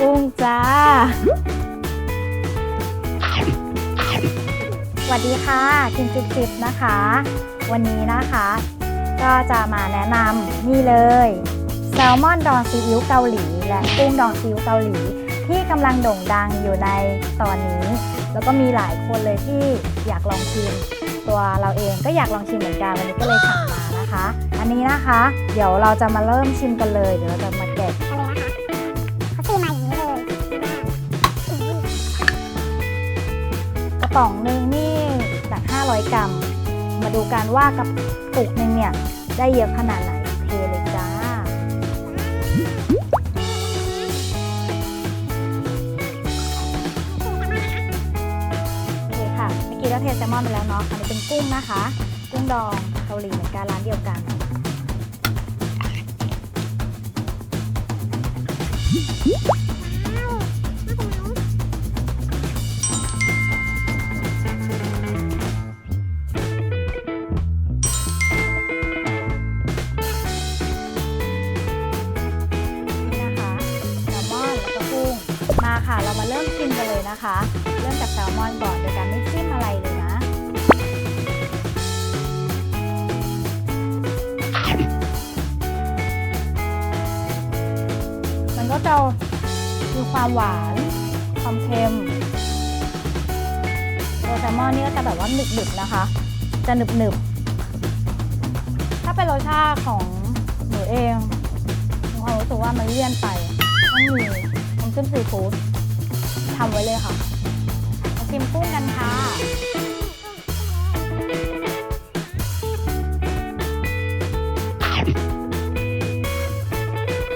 กุ้งจ้า สวัสดีค่ะกินจิบจิบนะคะ วันนี้นะคะ ก็จะมาแนะนำนี่เลย แซลมอนดองซีอิ๊วเกาหลี และกุ้งดองซีอิ๊วเกาหลี ที่กำลังโด่งดังอยู่ในตอนนี้ แล้วก็มีหลายคนเลยที่อยากลองชิม ตัวเราเองก็อยากลองชิมเหมือนกันวันนี้ก็เลยสั่งมานะคะ อันนี้นะคะ เดี๋ยวเราจะมาเริ่มชิมกันเลย เดี๋ยวเราจะมาแกะ กระป๋องหนึ่งนี่จาก500 กรัม มาดูกันว่ากระปุกหนึ่งเนี่ย ได้เยอะขนาดไหนเทเลยจ้า โอเคค่ะ เมื่อกี้เราเทแซลมอนไปแล้วเนาะ อันนี้เป็นกุ้งนะคะ กุ้งดองเกาหลีเหมือนกันร้านเดียวกันนี่ ค่ะ เรามาเริ่มชิมกันเลยนะคะ เริ่มจากแซลมอนก่อนโดยการไม่จิ้มอะไรเลยนะ มันก็จะมีความหวาน ความเค็มตัวแซลมอนนี่ก็จะแบบว่าหนึบๆนะคะ จะหนึบๆ ถ้าเป็นรสชาติของหนูเองมีความรู้สึกว่ามันเลี่ยนไปต้องมีำจิ้มซีฟู้ดทำไว้เลยค่ะมาชิมกุ้งกันค่ะ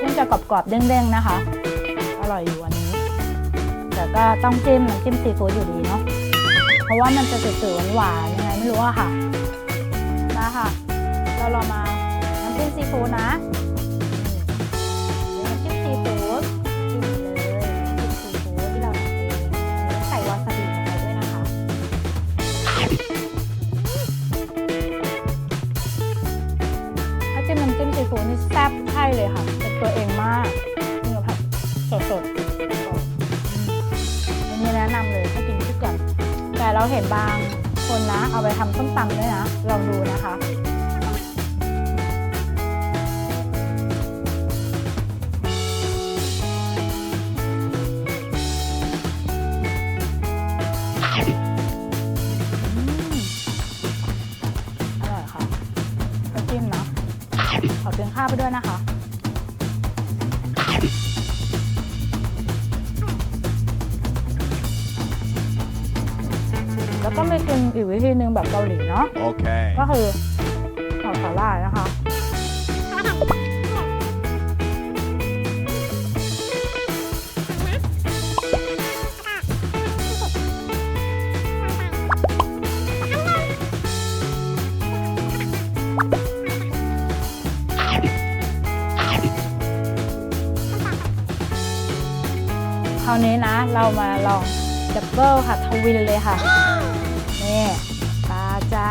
กุ้งจะกรอบๆเด้งๆนะคะ อร่อยอยู่อันนี้ แต่ก็ต้องจิ้มน้ำจิ้มซีฟู้ดอยู่ดีเนาะเพราะว่ามันจะจืดๆหวานๆยังไงไม่รู้อะค่ะมาค่ะ เราลองมาน้ำจิ้มซีฟู้ดนะ สดๆอันนี้แนะนำเลยให้กินทุกอย่างแต่เราเห็นบางคนนะ เอาไปทำส้มตำด้วยนะ ลองดูนะคะอืมอร่อยค่ะก็จิ้มเนาะขอเพียงข้าวไปด้วยนะคะ แล้วก็มีกินอีกวิธีหนึ่งแบบเกาหลีเนาะ Okay. ก็คือห่อสาหร่ายนะคะ คราวนี้นะเรามาลอง ดับเบิลค่ะ ทวินเลยค่ะ นี่ปลาจ้า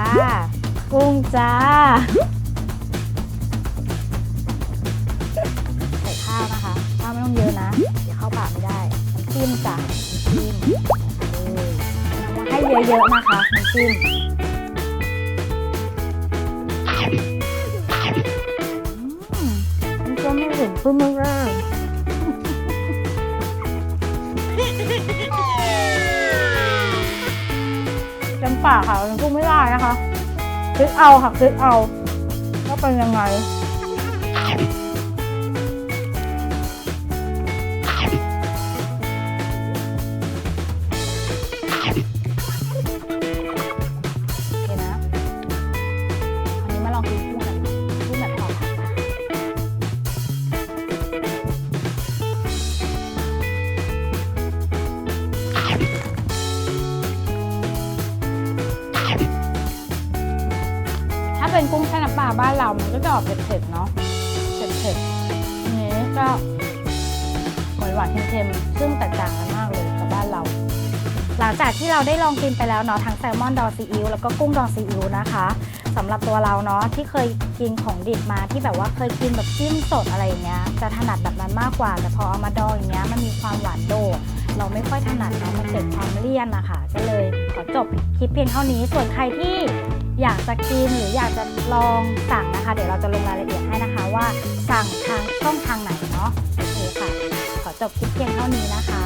กุ้งจ้า ใส่ข้าวนะคะ ข้าวไม่ต้องเยอะนะ เดี๋ยวเข้าปากไม่ได้ น้ำจิ้มจ้ะน้ำจิ้มเลยมาให้เยอะๆนะคะน้ำจิ้มมันก็ไม่ถึงพึ่งมาก จำปากค่ะมันพูดไม่ได้นะคะคลิกเอาค่ะคลิกเอาว่าเป็นยังไง เป็นกุ้งแช่น้ำปลาบ้านเรา มันก็จะออกเผ็ดๆเนาะ เผ็ดๆนี้ก็หวานหวานๆเค็มๆ ซึ่งแตกต่างกันมากเลยกับบ้านเรา หลังจากที่เราได้ลองกินไปแล้วเนาะทั้งแซลมอนดองซีอิ๊วแล้วก็กุ้งดองซีอิ๊วนะคะสำหรับตัวเราเนาะที่เคยกินของดิบมาที่แบบว่าเคยกินแบบจิ้มสดอะไรอย่างเงี้ยจะถนัดแบบนั้นมากกว่า แต่พอเอามาดองอย่างเงี้ยมันมีความหวานโดด เราไม่ค่อยถนัดเนาะมันเกิดความเลี่ยนนะคะก็เลยขอจบคลิปเพียงเท่านี้ ส่วนใครที่อยากจะกินหรืออยากจะลองสั่งนะคะ เดี๋ยวเราจะลงรายละเอียดให้นะคะว่าสั่งทางช่องทางไหนเนาะโอเคค่ะ ขอจบคลิปเพียงเท่านี้นะคะ